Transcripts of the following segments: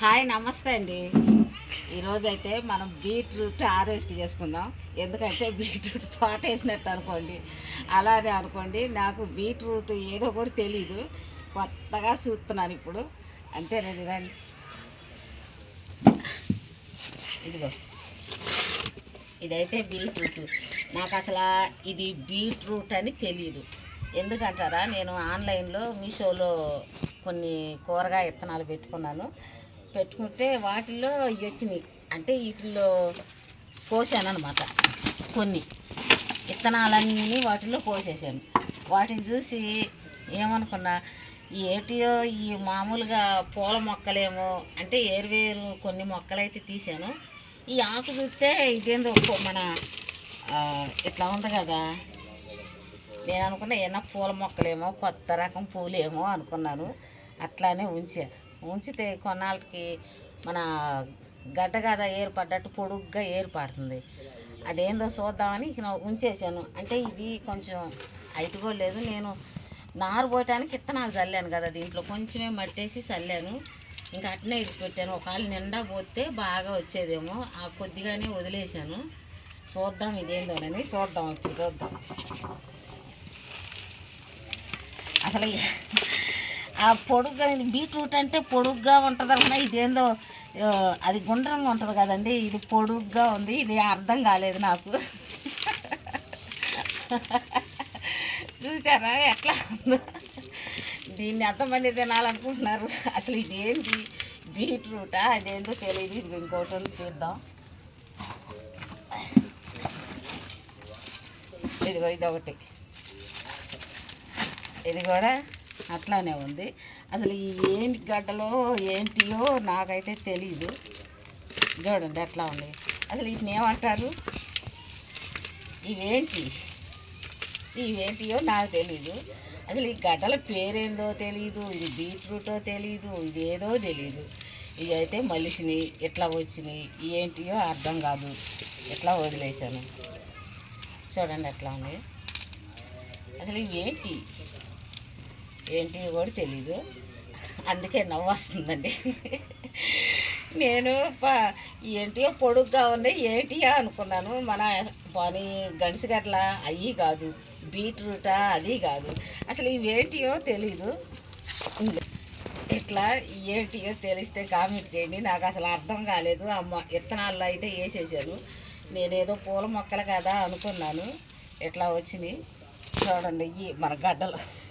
Hi నమస్తే అండి. ఈరోజు అయితే మనం బీట్రూట్ హార్వెస్ట్ చేసుకుందాం. ఎందుకంటే బీట్రూట్ తోట వేసినట్టు అనుకోండి. అలానే అనుకోండి నాకు బీట్రూట్ ఏదో కూడా తెలీదు. కొత్తగా చూస్తున్నాను ఇప్పుడు. అంతేనండి రండి. ఇదిగో. ఇదైతే బీట్రూట్. నాకు అసలు ఇది బీట్రూట్ అని తెలియదు ఎందుకంటారా నేను ఆన్లైన్లో మీషోలో కొన్ని కూరగాయ విత్తనాలు పెట్టుకున్నాను. పెట్టుకుంటే వాటిల్లో ఇవి వచ్చినాయి. అంటే వీటిల్లో పోసాను అనమాట కొన్ని విత్తనాలన్నీ వాటిల్లో పోసేసాను. వాటిని చూసి ఏమనుకున్నా ఏటియో ఈ మామూలుగా పూల మొక్కలేమో అంటే ఏరువేరు కొన్ని మొక్కలైతే తీసాను. ఈ ఆకు చూస్తే ఇదేందో మన ఇట్లా ఉంది కదా. నేను అనుకున్నా ఏమైనా పూల మొక్కలేమో కొత్త రకం పూలేమో అనుకున్నాను. అట్లానే ఉంచాను ఉంచితే కొన్నాళ్ళకి మన గడ్డ కదా ఏర్పడ్డట్టు పొడుగ్గా ఏర్పడుతుంది. అదేందో చూద్దామని ఉంచేసాను అంటే ఇది కొంచెం హైట్ కూడా లేదు. నేను నారు పోయటానికి విత్తనాలు చల్లాను కదా దీంట్లో. కొంచెమే మట్టేసి చల్లాను. ఇంకా అట్నే ఇడిచిపెట్టాను. ఒకవేళ నిండా పోతే బాగా వచ్చేదేమో. ఆ కొద్దిగానే వదిలేశాను. చూద్దాం ఇదేందోనని. చూద్దాం ఇప్పుడు చూద్దాం. అసలు ఆ పొడుగ్గా బీట్రూట్ అంటే పొడుగ్గా ఉంటుంది అన్న ఇదేందో అది గుండ్రంగా ఉంటుంది కదండి. ఇది పొడుగ్గా ఉంది. ఇది అర్థం కాలేదు నాకు. చూసారా ఎట్లా ఉందో? దీన్ని ఎంతమంది తినాలనుకుంటున్నారు? అసలు ఇదేంటి? బీట్రూటా? అదేంటో తెలియదు ఇది ఇంకోటి చూద్దాం. ఇదిగో ఇది ఒకటి ఇది కూడా అట్లానే ఉంది. అసలు ఈ ఏంటి గడ్డలో ఏంటియో నాకైతే తెలీదు. చూడండి ఎట్లా ఉంది అసలు వీటిని ఏమంటారు? ఇవేంటి? ఇవేంటియో నాకు తెలీదు. అసలు ఈ గడ్డల పేరేందో తెలియదు ఇది బీట్రూటో తెలియదు ఇదేదో తెలీదు. తెలియదు ఇవి అయితే మలిసినాయి ఎట్లా వచ్చినాయి ఏంటియో అర్థం కాదు. ఎట్లా వదిలేశాను? చూడండి ఎట్లా ఉంది అసలు ఇవేంటి? ఏంటి కూడా తెలీదు. అందుకే నవ్వు వస్తుందండి నేను ప- ఏంటియో పొడుగ్గా ఉన్నాయి ఏంటియా అనుకున్నాను. మన పని గంటల అయ్యి కాదు. బీట్రూటా అది కాదు. అసలు ఇవేంటియో తెలీదు. ఇట్లా ఏంటియో తెలిస్తే కామెంట్ చేయండి. నాకు అసలు అర్థం కాలేదు. అమ్మ విత్తనాల్లో అయితే వేసేసాను నేనేదో పూల మొక్కలు కదా అనుకున్నాను. ఇట్లా వచ్చినాయి? చూడండి ఈ మన గడ్డలు.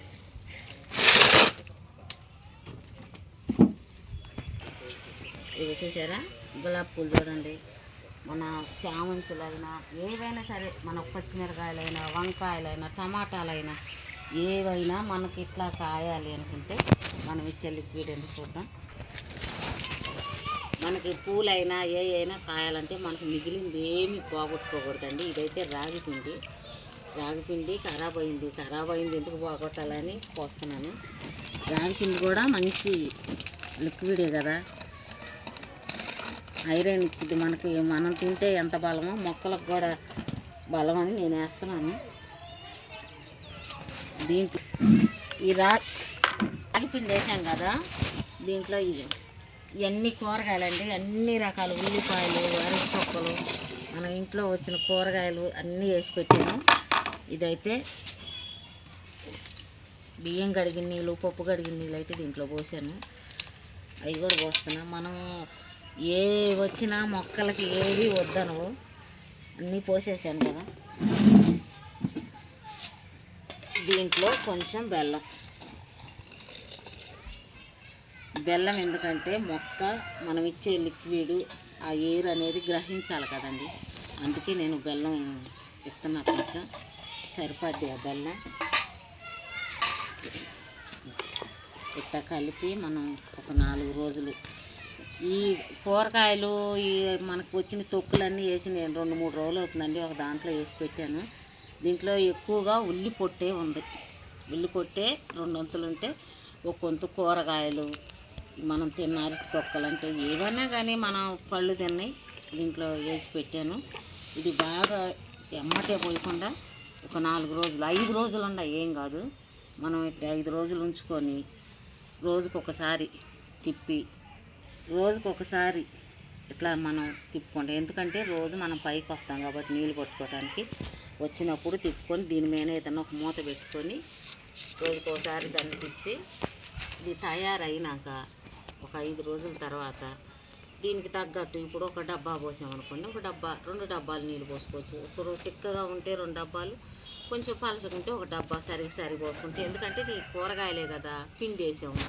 ఇవి చూసారా? గులాబీ పూలు చూడండి. మన శామంచులైనా ఏవైనా సరే మన పచ్చిమిరకాయలైనా వంకాయలైనా టమాటాలైనా ఏవైనా మనకి ఇట్లా కాయాలి అనుకుంటే మనం ఇచ్చే లిక్విడ్ ఎంత చూద్దాం. మనకి పూలైనా ఏ అయినా కాయాలంటే మనకు మిగిలింది ఏమి పోగొట్టుకోకూడదండి. ఇదైతే రాగి పిండి. రాగి పిండి ఖరాబ్ అయింది. ఖరాబ్ అయింది ఎందుకు పోగొట్టాలని పోస్తున్నాను రాగి పిండి కూడా మంచి లిక్విడే కదా. ఐరన్ ఇచ్చింది మనకి. మనం తింటే ఎంత బలమో మొక్కలకు కూడా బలం అని నేను వేస్తున్నాను. దీంట్లో ఈ రా రాగి పిండి వేసాం కదా దీంట్లో ఇది. ఇవన్నీ కూరగాయలండి. అన్ని రకాల ఉల్లిపాయలు అరటి మన ఇంట్లో వచ్చిన కూరగాయలు అన్నీ వేసి పెట్టాను ఇదైతే బియ్యం కడిగిన నీళ్ళు పప్పు కడిగిన నీళ్ళు అయితే దీంట్లో పోసాను. అవి కూడా పోస్తున్నాం. మనం ఏ వచ్చినా మొక్కలకి ఏవి వద్దనవు. అన్నీ పోసేసాను కదా. దీంట్లో కొంచెం బెల్లం. బెల్లం ఎందుకంటే మొక్క మనం ఇచ్చే లిక్విడ్ ఆ ఎయిర్ అనేది గ్రహించాలి కదండి. అందుకే నేను బెల్లం ఇస్తున్నా కొంచెం. సరిపోద్ది ఆ బెల్లం. ఇట్లా కలిపి మనం ఒక నాలుగు రోజులు ఈ కూరగాయలు ఈ మనకు వచ్చిన తొక్కులన్నీ వేసి నేను రెండు మూడు రోజులు అవుతుందండి ఒక దాంట్లో వేసి పెట్టాను. దీంట్లో ఎక్కువగా ఉల్లి పొట్టే ఉంది. ఉల్లి పొట్టే రెండు వంతులు ఉంటే ఒక వంతు కూరగాయలు మనం తిన్న అరటి తొక్కలు అంటే ఏవైనా కానీ మనం పళ్ళు తిన్నాయి దీంట్లో వేసి పెట్టాను. ఇది బాగా ఎమ్మటే పోయకుండా ఒక నాలుగు రోజులు ఐదు రోజులు ఉండ ఏం కాదు. మనం ఐదు రోజులు ఉంచుకొని రోజుకొకసారి తిప్పి రోజుకు ఒకసారి ఇట్లా మనం తిప్పుకోండి ఎందుకంటే రోజు మనం పైకి వస్తాం కాబట్టి నీళ్ళు కొట్టుకోవడానికి వచ్చినప్పుడు తిప్పుకొని దీని మీద ఏదైనా ఒక మూత పెట్టుకొని రోజుకు ఒకసారి దాన్ని తిప్పి ఇది తయారైనాక ఒక ఐదు రోజుల తర్వాత దీనికి తగ్గట్టు ఇప్పుడు ఒక డబ్బా పోసామనుకోండి ఒక డబ్బా రెండు డబ్బాలు నీళ్ళు పోసుకోవచ్చు. ఒక రోజు చిక్కగా ఉంటే రెండు డబ్బాలు కొంచెం పలసకుంటే ఒక డబ్బా సరిగి సరి పోసుకుంటే ఎందుకంటే ఇది కూరగాయలే కదా పిండి వేసాము.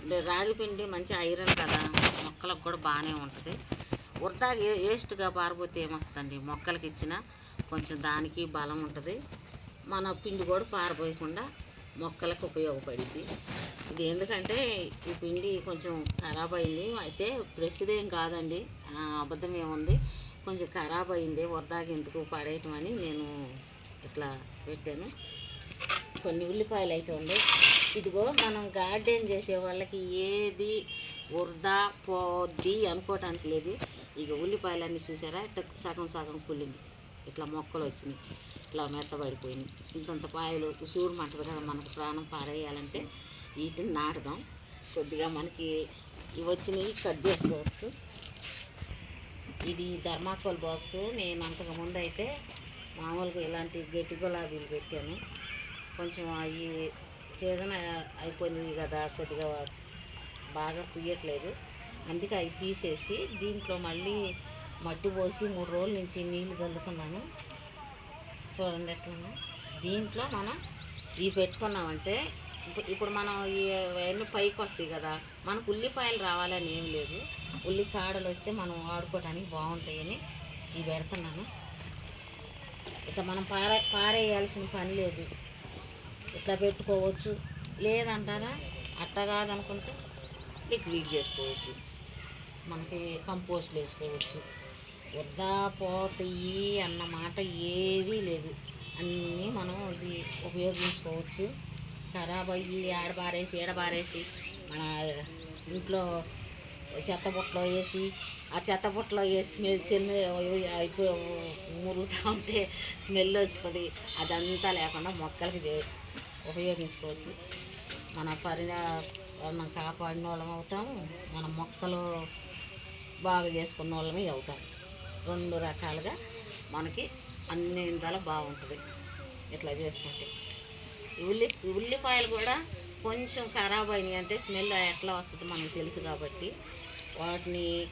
రాగిపిండి రాగి పిండి మంచి ఐరన్ కదా మొక్కలకు కూడా బాగానే ఉంటుంది. వృధా వేస్ట్గా పారిపోతే ఏమొస్తుందండి మొక్కలకి ఇచ్చిన కొంచెం దానికి బలం ఉంటుంది. మన పిండి కూడా పారిపోయకుండా మొక్కలకు ఉపయోగపడింది ఇది ఎందుకంటే ఈ పిండి కొంచెం ఖరాబ్ అయింది. అయితే ప్రసిద్ధేం ఏం కాదండి అబద్ధం ఏముంది? కొంచెం ఖరాబ్ అయింది వరదాకి ఎందుకు పడేయటం అని నేను ఇట్లా పెట్టాను. కొన్ని ఉల్లిపాయలు అయితే ఉండే ఇదిగో మనం గార్డెన్ చేసే వాళ్ళకి ఏది వృధా పోద్ది అనుకోవటానికి లేదు. ఇక ఉల్లిపాయలన్నీ చూసారా? ఇట్లా సగం సగం కుళ్ళింది ఇట్లా మొక్కలు వచ్చినాయి. ఇట్లా మెత్తబడిపోయినాయి ఇంతంత పాయలు ఉసూరు మంటది కదా మనకు ప్రాణం పారేయాలంటే వీటిని నాటుదాం. కొద్దిగా మనకి ఇవి వచ్చినవి కట్ చేసుకోవచ్చు. ఇది ధర్మాకోల్ బాక్స్. నేను అంతకు ముందు అయితే మామూలుగా ఇలాంటి గట్టి గులాబీలు పెట్టాను. కొంచెం అవి సీజన్ అయిపోయింది కదా కొద్దిగా బాగా పుయ్యట్లేదు. అందుకే అవి తీసేసి దీంట్లో మళ్ళీ మట్టి పోసి మూడు రోజుల నుంచి నీళ్ళు చల్లుతున్నాను. చూడండి ఎట్లా దీంట్లో మనం ఇవి పెట్టుకున్నామంటే ఇప్పుడు ఇప్పుడు మనం ఈ పైకి వస్తాయి కదా మనకు ఉల్లిపాయలు రావాలని ఏం లేదు. ఉల్లి కాడలు వస్తే మనం వాడుకోవడానికి బాగుంటాయని ఇవి పెడుతున్నాను. ఇట్లా మనం పారే పారేయాల్సిన పని లేదు. ఇట్లా పెట్టుకోవచ్చు. లేదంటారా? అట్ట కాదనుకుంటే లిక్విడ్ చేసుకోవచ్చు. మనకి కంపోస్ట్ వేసుకోవచ్చు. వద్దా పోతాయి అన్నమాట ఏవీ లేదు. అన్నీ మనం ఇది ఉపయోగించుకోవచ్చు. ఖరాబ్ అయ్యి ఆడబారేసి ఏడబారేసి మన ఇంట్లో చెత్త బుట్టలో వేసి ఆ చెత్త బుట్టలో వేసి స్మెల్ స్మెల్ మురుగుతూ ఉంటే స్మెల్ వస్తుంది. అదంతా లేకుండా మొక్కలకి చే- ఉపయోగించుకోవచ్చు. మన పర్యావరణం కాపాడిన వాళ్ళం అవుతాము మన మొక్కలు బాగా చేసుకున్న వాళ్ళమే అవుతాం. రెండు రకాలుగా మనకి అన్ని విధాల బాగుంటుంది. ఇట్లా చేసుకుంటే. ఉల్లి ఉల్లిపాయలు కూడా కొంచెం ఖరాబ్ అయినాయి అంటే స్మెల్ ఎట్లా వస్తుంది మనకు తెలుసు కాబట్టి వాటిని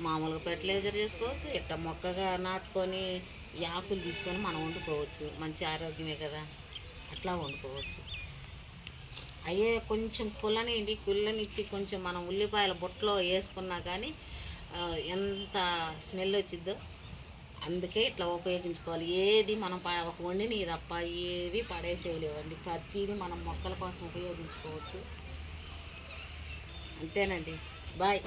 మామూలుగా ఫెర్టిలైజర్ చేసుకోవచ్చు ఇట్లా మొక్కగా నాటుకొని ఆకులు తీసుకొని మనం వండుకోవచ్చు. మంచి ఆరోగ్యమే కదా. అట్లా వండుకోవచ్చు. అయ్యే కొంచెం కుల్లనిండి కుల్లనిచ్చి కొంచెం మనం ఉల్లిపాయల బుట్టలో వేసుకున్నా కానీ ఎంత స్మెల్ వచ్చిద్దో అందుకే ఇట్లా ఉపయోగించుకోవాలి. ఏది మనం ఒక వండిని తప్ప ఏవి పడేసేయలేవండి. ప్రతిదీ మనం మొక్కల కోసం ఉపయోగించుకోవచ్చు. అంతేనండి. బాయ్.